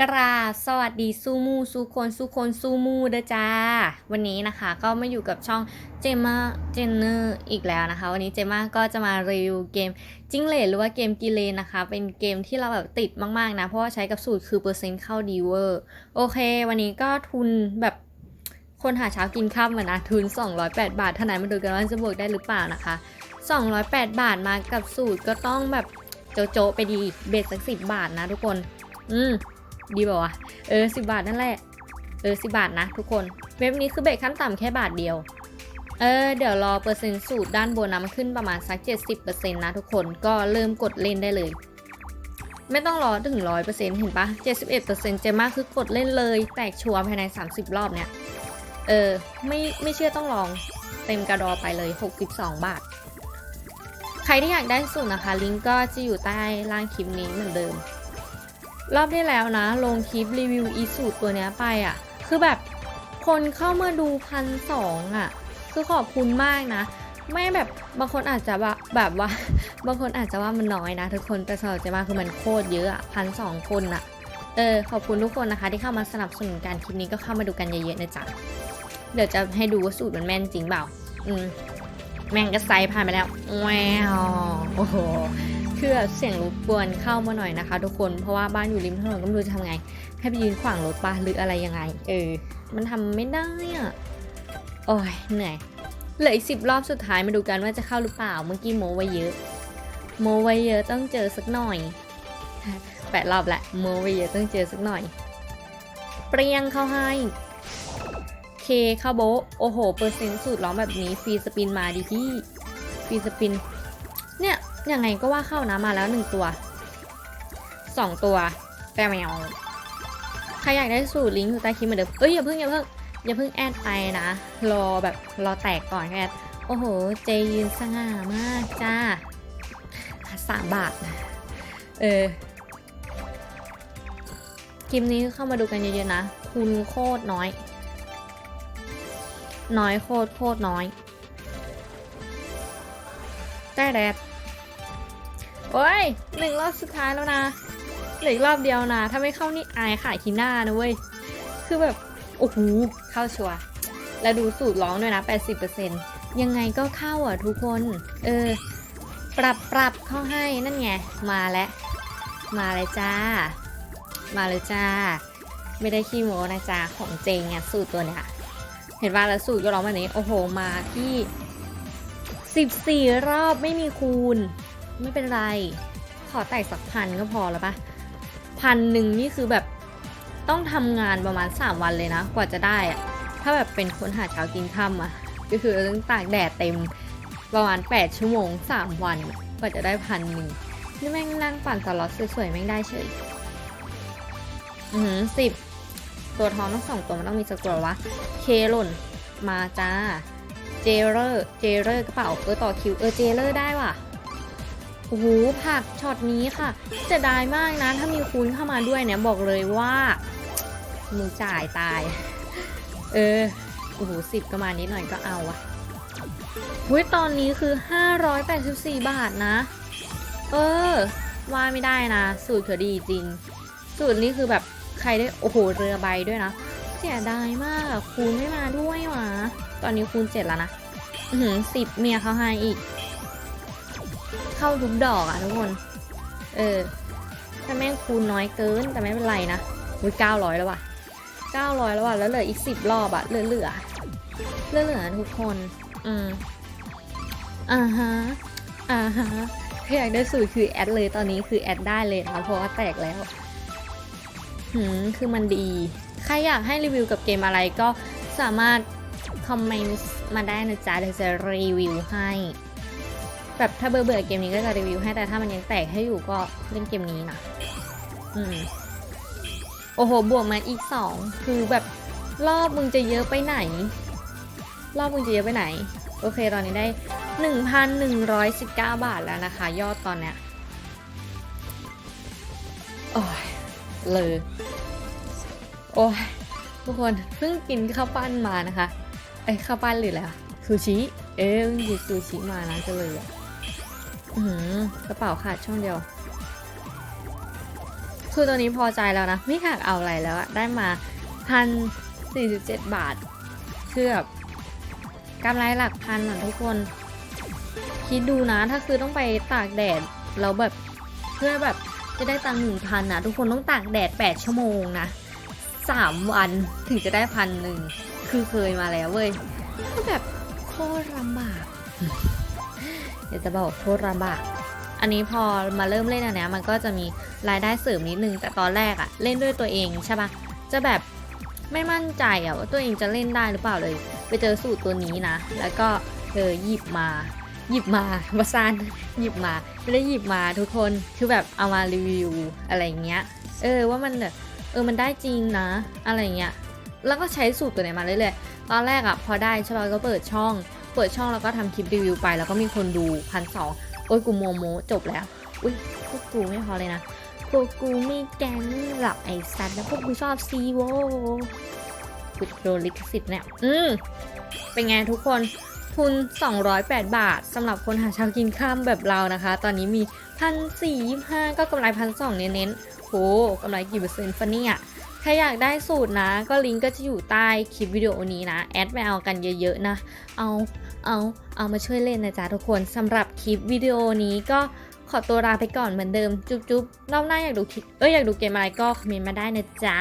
กราบสวัสดีซูมูซูคนซูคนซูมูเด้อจ้า วันนี้นะคะก็มาอยู่กับช่องเจม่าเจนเนอร์อีกแล้วนะคะ วันนี้เจม่าก็จะมารีวิวเกมจิ้งเหลนหรือว่าเกมกิเลนนะคะ เป็นเกมที่เราแบบติดมากๆนะ เพราะว่าใช้กับสูตรคือเปอร์เซ็นต์เข้าดีเวอร์ โอเค วันนี้ก็ทุนแบบคนหาเช้ากินข้าวมานะทุน 208 บาทเท่านั้นมาดูกันว่าจะบวกได้หรือเปล่านะคะ 208 บาทมากับสูตรก็ต้องแบบโจะโจะไปดีเบสสักสิบาทนะทุกคน อืม ดีป่าวะ เออสิบาทนั่นแหละ เออสิบาทนะทุกคน เว็บนี้คือเบรกขั้นต่ำแค่บาทเดียว เออเดี๋ยวรอเปอร์เซ็นต์สูตรด้านบนนะมันขึ้นประมาณสัก 70%นะทุกคนก็เริ่มกดเล่นได้เลย ไม่ต้องรอถึง 100%เห็นปะ71%เจมากคือกดเล่นเลย แตกชัวร์ภายใน 30 รอบเนี่ยเออไม่ไม่เชื่อต้องลองเต็มกระดอไปเลย 62 บาท ใครที่อยากได้สูตรนะคะ ลิงก์ก็จะอยู่ใต้ล่างคลิปนี้เหมือนเดิม รอบที่แล้วนะ ลงคลิปรีวิวอีสูตรตัวเนี้ยไปอะ่ะ คือแบบคนเข้ามาดูพันสองอะ คือขอบคุณมากนะ ไม่แบบบางคนอาจจะว่าแบบว่า บางคนอาจจะว่ามันน้อยนะ ทุกคนแต่สำหรับเจมาคือมันโคตรเยอะอะพันสองคนอะเออขอบคุณทุกคนนะคะ ที่เข้ามาสนับสนุนการคลิปนี้ก็เข้ามาดูกันเยอะๆนะจ๊ะเดี๋ยวจะให้ดูว่าสูตรมันแม่นจริงเปล่า อืม แม่งก็ไซผ่านไปแล้วแววโอ้โหคือเสียงรบกวนเข้ามาหน่อยนะคะ ทุกคนเพราะว่าบ้านอยู่ริมถนนก็ไม่รู้จะทำไง ให้ไปยืนขวางรถปะหรืออะไรยังไง เออ มันทำไม่ได้อะโอ้ยเหนื่อยเหลืออีกสิบรอบสุดท้ายมาดูกันว่าจะเข้าหรือเปล่าเมื่อกี้โมไว้เยอะ โมไว้เยอะต้องเจอสักหน่อยแปดรอบละโมไว้เยอะต้องเจอสักหน่อย เปรียงเข้าให้ เคเข้าโบโอ้โห เปอร์เซ็นต์สูตรร้องแบบนี้ฟรีสปินมาดิพี่ฟรีสปิน เนี่ยยังไงก็ว่าเข้านะมาแล้วหนึ่งตัวสองตัวแปมแมวใครอยากได้สูตรลิงก์อยู่ใต้คลิปเหมือนเดิมเอ้ยอย่าเพิ่งอย่าเพิ่งอย่าเพิ่งแอดไปนะ รอแบบรอแตกก่อนแอดโอ้โห เจยืนสง่ามากจ้าสามบาทเออคลิปนี้เข้ามาดูกันเยอะๆนะ คุณโคตรน้อย น้อยโคตรโคตรน้อยแต่แดดโอ้ยหนึ่งรอบสุดท้ายแล้วนะเหลืออีกรอบเดียวนะ ถ้าไม่เข้านี่อายขายขี้หน้านะเว้ย คือแบบ โอ้โห เข้าชัวร์แล้วดูสูตรร้องด้วยนะ 80%ยังไงก็เข้าอะทุกคน เออ ปรับปรับเข้าให้นั่นไง มาแล้วมาเลยจ้า มาเลยจ้า ไม่ได้ขี้โม้นะจ้าของเจงอะสูตรตัวเนี้ย เห็นว่าแล้วสูตรก็ร้องแบบนี้โอ้โหมาที่ 14 รอบไม่มีคูณ ไม่เป็นไร ขอแตกสักพันก็พอแล้วปะพันหนึ่งนี่คือแบบต้องทำงานประมาณ 3 วันเลยนะ กว่าจะได้อะถ้าแบบเป็นคนหาเช้ากินค่ำอะก็คือต้องตากแดดเต็มประมาณ 8 ชั่วโมง 3 วันกว่าจะได้พันหนึ่งนี่แม่งนั่งปั่นสล็อตสวยๆแม่งได้เฉย อือสิบ ตัวทองทั้งสองตัวมันต้องมีสกอร์วะ เคหล่น มาจ้า เจเลอร์ เจเลอร์กระเป๋าเออต่อคิว เออเจเลอร์ได้ว่ะโอ้โหผักช็อตนี้ค่ะเสียดายมากนะ ถ้ามีคูณเข้ามาด้วยเนี่ยบอกเลยว่ามึงจ่ายตาย เออโอ้โหสิบก็มาณนิดหน่อยก็เอาอะหุ้ยตอนนี้คือ 584 บาทนะ เออ ว่าไม่ได้นะ สูตรเธอดีจริง สูตรนี้คือแบบ ใครได้โอ้โหเรือใบด้วยนะเสียดายมากคูณไม่มาด้วยวะตอนนี้คูณเจ็ดแล้วนะอือหือสิบเมียเขาให้อีก เข้าทุกดอกอะทุกคน เออถ้าแม่งคูณน้อยเกินแต่ไม่เป็นไรนะอุ้ยเก้าร้อยแล้วว่ะเก้าร้อยแล้วว่ะแล้วเหลืออีกสิบรอบอะเหลือเหลือเหลือเหลือทุกคน อืมอ่าฮะอ่าฮะถ้าอยากได้สูตรคือแอดเลยตอนนี้คือแอดได้เลยนะเพราะว่าแตกแล้ว หืมคือมันดี ใครอยากให้รีวิวกับเกมอะไรก็สามารถคอมเมนต์มาได้นะจ๊ะเดี๋ยวจะรีวิวให้ แบบถ้าเบื่อเบื่อเกมนี้ก็จะรีวิวให้แต่ถ้ามันยังแตกให้อยู่ก็เล่นเกมนี้นะอืมโอ้โห บวกมาอีกสองคือแบบรอบมึงจะเยอะไปไหน รอบมึงจะเยอะไปไหน โอเคตอนนี้ได้ 1,119 บาทแล้วนะคะ ยอดตอนเนี้ยโอ้ยเลย โอ้ยทุกคนเพิ่งกินข้าวปั้นมานะคะเอ้ข้าวปั้นหรืออะไรซูชิเอ้ยเพิ่งกินซูชิมานะจะเลยอะอือหือกระเป๋าขาดช่องเดียว คือตอนนี้พอใจแล้วนะ ไม่อยากเอาอะไรแล้วอะได้มาพันสี่สิบเจ็ดบาท คือแบบกำไรหลักพันอะทุกคน คิดดูนะถ้าคือต้องไปตากแดดเราแบบเพื่อแบบจะได้ตังค์หนึ่งพันนะทุกคนต้องตากแดด8ชั่วโมงนะ สามวันถึงจะได้พันหนึ่งคือเคยมาแล้วเว้ยก็แบบโคตรลำบาก เดี๋ยวจะบอกโคตรลำบาก อันนี้พอมาเริ่มเล่นอันเนี้ยมันก็จะมีรายได้เสริมนิดนึง แต่ตอนแรกอะเล่นด้วยตัวเองใช่ปะจะแบบไม่มั่นใจอะว่าตัวเองจะเล่นได้หรือเปล่าเลย ไปเจอสูตรตัวนี้นะ แล้วก็เออหยิบมาหยิบมาบาซานหยิบมาไม่ได้หยิบมาทุกคนคือแบบเอามารีวิวอะไรเงี้ย เออว่ามันแบบ ออมันได้จริงนะ อะไรเงี้ยแล้วก็ใช้สูตรตัวไหนมาเรื่อยๆตอนแรกอะพอได้ใช่ป่ะก็เปิดช่อง เปิดช่องแล้วก็ทำคลิปรีวิวไป แล้วก็มีคนดูพันสองโอ้ยกูโมโมจบแล้วอุ้ยพวกกูไม่พอเลยนะพวกกูไม่แกงหรอกไอ้สัตว์แล้วพวกกูชอบซีโวกูโดนลิขสิทธิ์เนี่ยอืมเป็นไงทุกคน ทุน 208 บาทสำหรับคนหาเช้ากินข้ามแบบเรานะคะ ตอนนี้มีพันสี่ห้าก็กำไรพันสองเน้นๆโหกำไรกี่เปอร์เซ็นต์ฟะเนี่ยถ้าอยากได้สูตรนะ ก็ลิงก์ก็จะอยู่ใต้คลิปวิดีโอนี้นะ แอดไปเอากันเยอะๆนะ เอาเอาเอามาช่วยเล่นนะจ๊ะทุกคนสำหรับคลิปวิดีโอนี้ก็ขอตัวลาไปก่อนเหมือนเดิม จุ๊บๆรอบหน้าอยากดูคลิปเอ้ยอยากดูเกมอะไรก็คอมเมนต์มาได้นะจ๊ะ